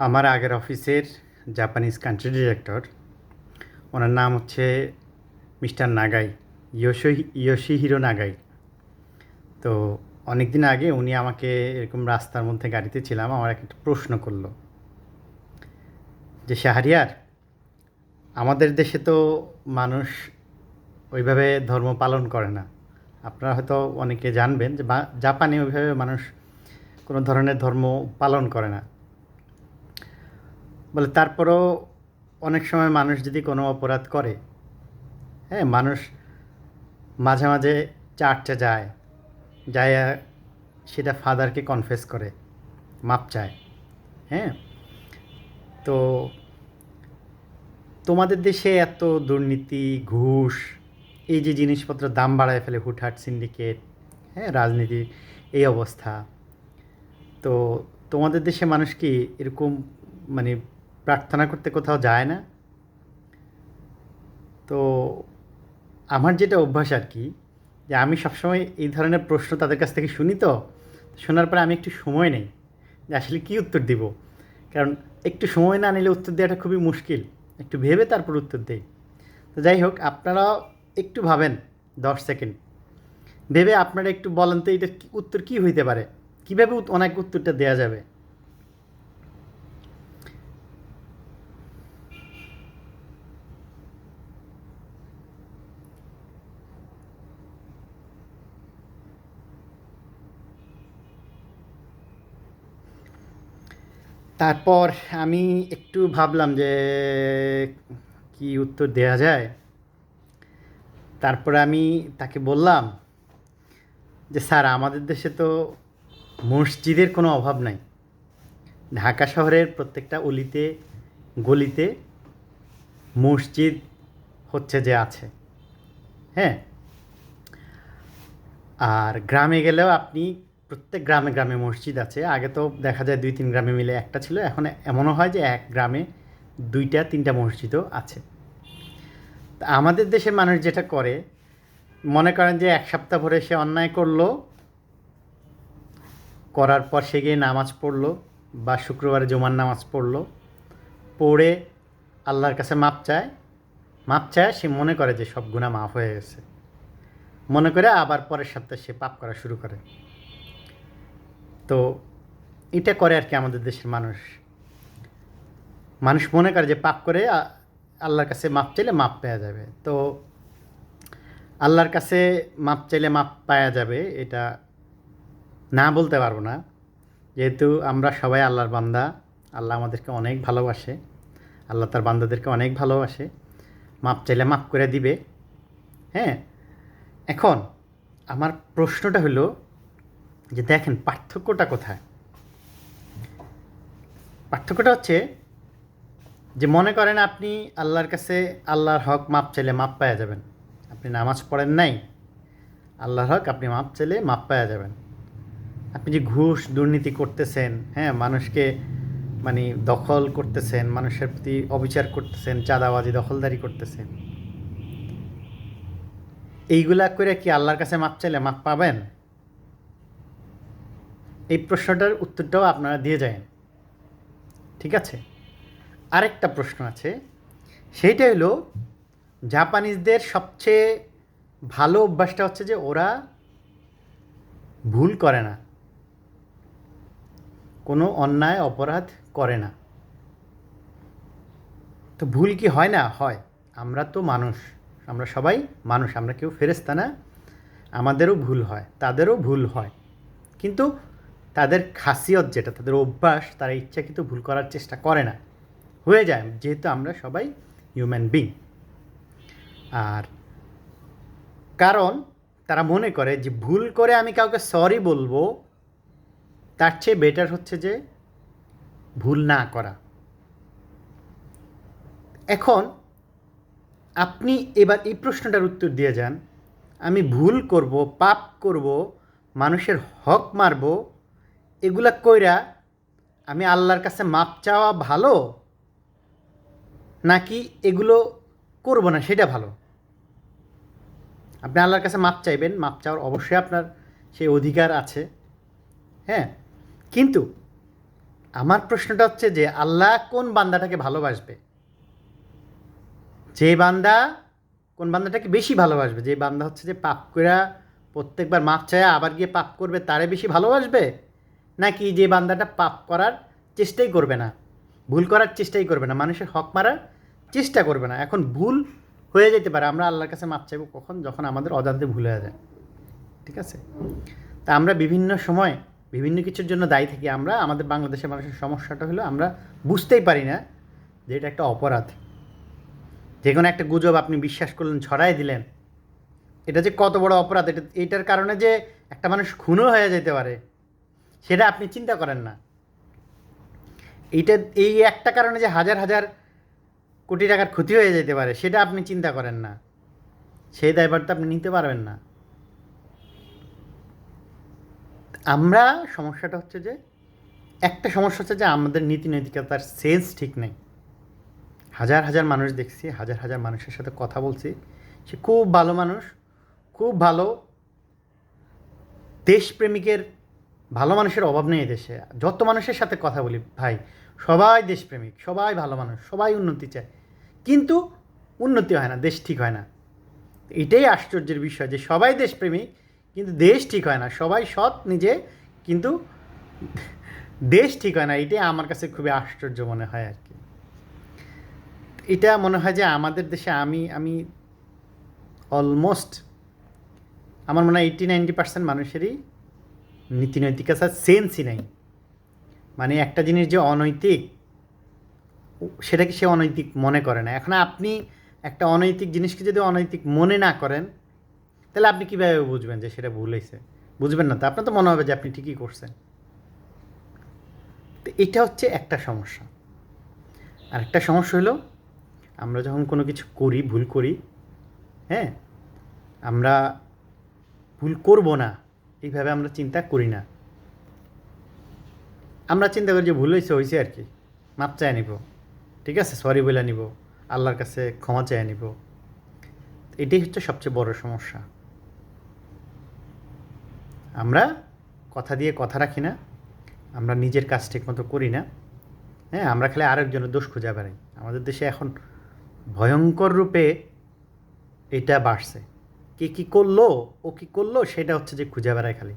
আমার আগের অফিসের জাপানিজ কান্ট্রি ডিরেক্টর ওনার নাম হচ্ছে mister Nagai Yoshi Hiro Nagai. তো অনেক দিন আগে উনি আমাকে এরকম রাস্তার মধ্যে গাড়িতে ছিলাম, আমার একটা প্রশ্ন করল। যে, শাহরিয়ার, আমাদের দেশে তো মানুষ ওইভাবে ধর্ম পালন করে না। আপনারা হয়তো অনেকে জানবেন যে জাপানে ওইভাবে মানুষ কোনো ধরনের ধর্ম পালন করে না। বলে তারপরেও অনেক সময় মানুষ যদি কোনো অপরাধ করে হ্যাঁ মানুষ মাঝে মাঝে চার্চে যায় যায় সেটা ফাদারকে কনফেস করে, মাপ চায় হ্যাঁ। তো তোমাদের দেশে এত দুর্নীতি, ঘুষ, এই যে জিনিসপত্র দাম বাড়ায় ফেলে হুটহাট সিন্ডিকেট হ্যাঁ রাজনীতির এই অবস্থা, তো তোমাদের দেশে মানুষ কি এরকম মানে প্রার্থনা করতে কোথাও যায় না। তো আমার যেটা অভ্যাস আর কি, যে আমি সবসময় এই ধরনের প্রশ্ন তাদের কাছ থেকে শুনি তো, শোনার পরে আমি একটু সময় নেই, যে আসলে কী উত্তর দিব? কারণ একটু সময় না নিলে উত্তর দেওয়াটা খুবই মুশকিল, একটু ভেবে তারপর উত্তর দেই। তো যাই হোক, আপনারাও একটু ভাবেন, দশ সেকেন্ড। ভেবে আপনারা একটু বলেন তো এটার উত্তর কী হইতে পারে? কীভাবে ওনাকে উত্তরটা দেওয়া যাবে? তারপর আমি একটু ভাবলাম যে কি উত্তর দেওয়া যায়। তারপরে আমি তাকে বললাম যে, স্যার, আমাদের দেশে তো মসজিদের কোনো অভাব নাই। ঢাকা শহরের প্রত্যেকটা অলিতে, গলিতে মসজিদ হচ্ছে যে আছে। হ্যাঁ? আর গ্রামে গেলেও আপনি প্রত্যেক গ্রামে গ্রামে মসজিদ আছে। আগে তো দেখা যায় দুই তিন গ্রামে মিলে একটা ছিল, এখন এমনও হয় যে এক গ্রামে দুইটা, তিনটা মসজিদও আছে। আমাদের দেশের মানুষ যেটা করে, মনে করেন যে এক সপ্তাহ ভরে সে অন্যায় করল, করার পর সে গিয়ে নামাজ পড়ল বা শুক্রবারে জমার নামাজ পড়ল, পড়ে আল্লাহর কাছে মাপ চায়। মাপ চায়, সে মনে করে যে সব গুণা মাফ হয়ে গেছে। মনে করে আবার পরের সপ্তাহে সে পাপ করা শুরু করে। তো এটা করে আর কি আমাদের দেশের মানুষ। মানুষ মনে করে যে পাপ করে আল্লাহর কাছে মাপ চাইলে মাপ পাওয়া যাবে। তো আল্লাহর কাছে মাপ চাইলে মাপ পাওয়া যাবে, এটা না বলতে পারব না। যেহেতু আমরা সবাই আল্লাহর বান্দা, আল্লাহ আমাদেরকে অনেক ভালোবাসে, আল্লাহ তার বান্দাদেরকে অনেক ভালোবাসে। মাপ চাইলে মাপ করে দিবে। হ্যাঁ এখন আমার প্রশ্নটা হলো যে দেখেন পার্থক্যটা কোথায়? পার্থক্যটা হচ্ছে যে মনে করেন আপনি আল্লাহর কাছে আল্লাহর হক মাপ চাইলে মাপ পাওয়া যাবেন। আপনি নামাজ পড়েন নাই, আল্লাহর হক আপনি মাপ চাইলে মাপ পাওয়া যাবেন। আপনি যে ঘুষ দুর্নীতি করতেছেন হ্যাঁ মানুষকে মানে দখল করতেছেন, মানুষের প্রতি অবিচার করতেছেন, চাঁদাবাজি, দখলদারি করতেছেন। এইগুলা করে কি আল্লাহর কাছে মাপ চাইলে মাপ পাবেন? এই প্রশ্নটার উত্তরটাও আপনারা দিয়ে যায় ঠিক আছে? আরেকটা প্রশ্ন আছে। সেইটা হলো, জাপানিজদের সবচেয়ে ভালো অভ্যাসটা হচ্ছে যে ওরা ভুল করে না। কোনো অন্যায়, অপরাধ করে না। তো ভুল কি হয় না? হয়। আমরা তো মানুষ। আমরা সবাই মানুষ। আমরা কেউ ফেরেস্তা না। আমাদেরও ভুল হয়। তাদেরও ভুল হয়। কিন্তু তাদের খাসিয়ত যেটা, তাদের অভ্যাস, তারা ইচ্ছাকৃত ভুল করার চেষ্টা করে না। হয়ে যায়, যেহেতু আমরা সবাই হিউম্যান বিং আর কারণ তারা মনে করে যে ভুল করে আমি কাউকে সরি বলব, তার চেয়ে বেটার হচ্ছে যে ভুল না করা। এখন আপনি এবার এই প্রশ্নটার উত্তর দিয়ে যান। আমি ভুল করব, পাপ করব, মানুষের হক মারব এগুলা কইরা আমি আল্লাহর কাছে মাপ চাওয়া ভালো? নাকি এগুলো করব না, সেটা ভালো? আপনি আল্লাহর কাছে মাপ চাইবেন, মাপ চাওয়ার অবশ্যই আপনার সেই অধিকার আছে। হ্যাঁ কিন্তু আমার প্রশ্নটা হচ্ছে যে আল্লাহ কোন বান্দাটাকে ভালোবাসবে? যে বান্দা কোন বান্দাটাকে বেশি ভালোবাসবে? যে বান্দা হচ্ছে যে পাপ করা প্রত্যেকবার মাপ চায় আবার গিয়ে পাপ করবে, তারে বেশি ভালোবাসবে? নাকি যে বান্দাটা পাপ করার চেষ্টাই করবে না, ভুল করার চেষ্টাই করবে না, মানুষের হক মারার চেষ্টা করবে না। এখন ভুল হয়ে যেতে পারে, আমরা আল্লাহর কাছে মাপ চাইব কখন? যখন আমাদের অজান্তে ভুল হয়ে যায়। ঠিক আছে? তা আমরা বিভিন্ন সময় বিভিন্ন কিছুর জন্য দায়ী থাকি আমরা। আমাদের বাংলাদেশের মানুষের সমস্যাটা হলো আমরা বুঝতেই পারি না যে এটা একটা অপরাধ। যে কোনো একটা গুজব আপনি বিশ্বাস করলেন, ছড়াই দিলেন। এটা যে কত বড় অপরাধ, এটা, এটার কারণে যে একটা মানুষ খুনও হয়ে যেতে পারে। সেটা আপনি চিন্তা করেন না। এইটা, এই একটা কারণে যে হাজার হাজার কোটি টাকার ক্ষতি হয়ে যেতে পারে, সেটা আপনি চিন্তা করেন না। সেই দায়ভারটা আপনি নিতে পারবেন না। আমরা সমস্যাটা হচ্ছে যে, একটা সমস্যা হচ্ছে যে আমাদের নীতি নৈতিকতার সেন্স ঠিক নেই। হাজার হাজার মানুষ দেখছি, হাজার হাজার মানুষের সাথে কথা বলছি, সে খুব ভালো মানুষ, খুব ভালো দেশপ্রেমিকের ভালো মানুষের অভাব নেই দেশে। যত মানুষের সাথে কথা বলি, ভাই, সবাই দেশপ্রেমিক, সবাই ভালো মানুষ, সবাই উন্নতি চায়। কিন্তু উন্নতি হয় না, দেশ ঠিক হয় না। এটাই আশ্চর্যের বিষয় যে সবাই দেশপ্রেমিক, কিন্তু দেশ ঠিক হয় না। সবাই সৎ নিজে, কিন্তু দেশ ঠিক হয় না। এটাই আমার কাছে খুবই আশ্চর্য মনে হয় আর কি। এটা মনে হয় যে আমাদের দেশে আমি আমি অলমোস্ট আমার মনে হয় এইটি নাইনটি পার্সেন্ট মানুষেরই নীতি নৈতিকতার সেন্সই নাই। মানে একটা জিনিস যে অনৈতিক সেটাকে সে অনৈতিক মনে করে না? এখন আপনি একটা অনৈতিক জিনিসকে যদি অনৈতিক মনে না করেন, তাহলে আপনি কীভাবে বুঝবেন যে সেটা ভুল হয়েছে? বুঝবেন না তো? আপনার তো মনে হবে যে আপনি ঠিকই করছেন। তো এটা হচ্ছে একটা সমস্যা। আর একটা সমস্যা হলো, আমরা যখন কোনো কিছু করি, ভুল করি হ্যাঁ? আমরা ভুল করব না। এইভাবে আমরা চিন্তা করি না। আমরা চিন্তা করি যে ভুল হয়েছে হয়েছে আর কি। মাপ চাই নিব। ঠিক আছে সরি বলে নিব। আল্লাহর কাছে ক্ষমা চেয়ে নিব। এটাই হচ্ছে সবচেয়ে বড় সমস্যা। আমরা কথা দিয়ে কথা রাখি না। আমরা নিজের কাজ ঠিকমতো করি না। হ্যাঁ আমরা খালি আরেকজনের দোষ খুঁজে বেড়াই। আমাদের দেশে এখন ভয়ঙ্কর রূপে এটা বাড়ছে। কে কী করল, ও কী করল, সেটা হচ্ছে যে খুঁজে বেড়ায় খালি।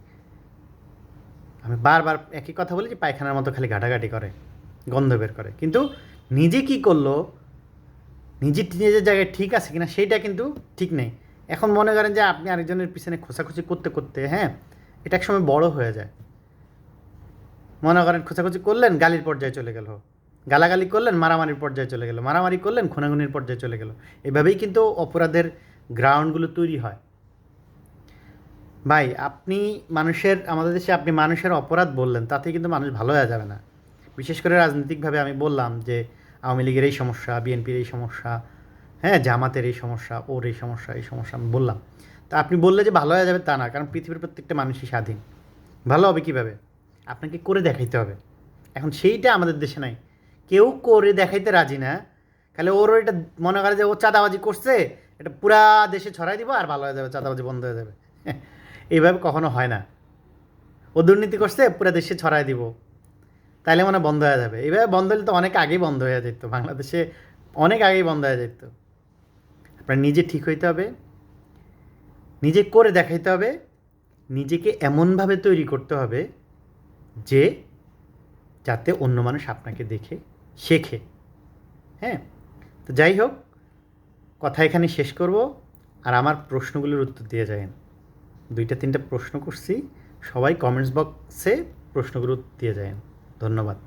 আমি বারবার একই কথা বলি যে পায়খানার মতো খালি ঘাটাঘাটি করে, গন্ধ বের করে। কিন্তু নিজে কি করল, নিজে নিজের জায়গায় ঠিক আছে কিনা, সেইটা কিন্তু ঠিক নেই। এখন মনে করেন যে আপনি আরেকজনের পিছনে খোঁচাখুচি করতে করতে হ্যাঁ এটা এক সময় বড় হয়ে যায়। মনে করেন খোঁচাখুচি করলেন, গালির পর্যায়ে চলে গেল। গালাগালি করলেন, মারামারির পর্যায়ে চলে গেল। মারামারি করলেন খুনাগুনির পর্যায়ে চলে গেল। এভাবেই কিন্তু অপরাধের গ্রাউন্ডগুলো তৈরি হয়। ভাই, আপনি মানুষের, আমাদের দেশে আপনি মানুষের অপরাধ বললেন, তাতে কিন্তু মানুষ ভালো হয়ে যাবে না। বিশেষ করে রাজনৈতিকভাবে আমি বললাম যে, আওয়ামী লীগের এই সমস্যা, বিএনপির এই সমস্যা হ্যাঁ জামাতের এই সমস্যা, ওর এই সমস্যা এই সমস্যা আমি বললাম। তা আপনি বললে যে ভালো হয়ে যাবে তা না, কারণ পৃথিবীর প্রত্যেকটা মানুষই স্বাধীন। ভালো হবে কীভাবে? আপনাকে করে দেখাইতে হবে। এখন সেইটা আমাদের দেশে নাই। কেউ করে দেখাইতে রাজি না। খালি ওর এটা মনে করে যে ও চাঁদাবাজি করছে এটা পুরা দেশে ছড়াই দিব আর ভালো হয়ে যাবে, চাঁদাবাজি বন্ধ হয়ে যাবে। এইভাবে কখনো হয় না। ও দুর্নীতি করছে, পুরো দেশে ছড়াই দিব। তাইলে মনে বন্ধ হয়ে যাবে। এইভাবে বন্ধ হলে তো অনেক আগেই বন্ধ হয়ে যেত। বাংলাদেশে অনেক আগেই বন্ধ হয়ে যেত। আপনার নিজে ঠিক হইতে হবে, নিজে করে দেখাইতে হবে, নিজেকে এমনভাবে তৈরি করতে হবে যে, যাতে অন্য মানুষ আপনাকে দেখে, শেখে। হ্যাঁ? তো যাই হোক কথা এখানে শেষ করব আর আমার প্রশ্নগুলোর উত্তর দিয়ে যাবেন। দুইটা, তিনটা প্রশ্ন করছি। সবাই কমেন্টস বক্সে প্রশ্নগুলো দিয়ে যাবেন। ধন্যবাদ।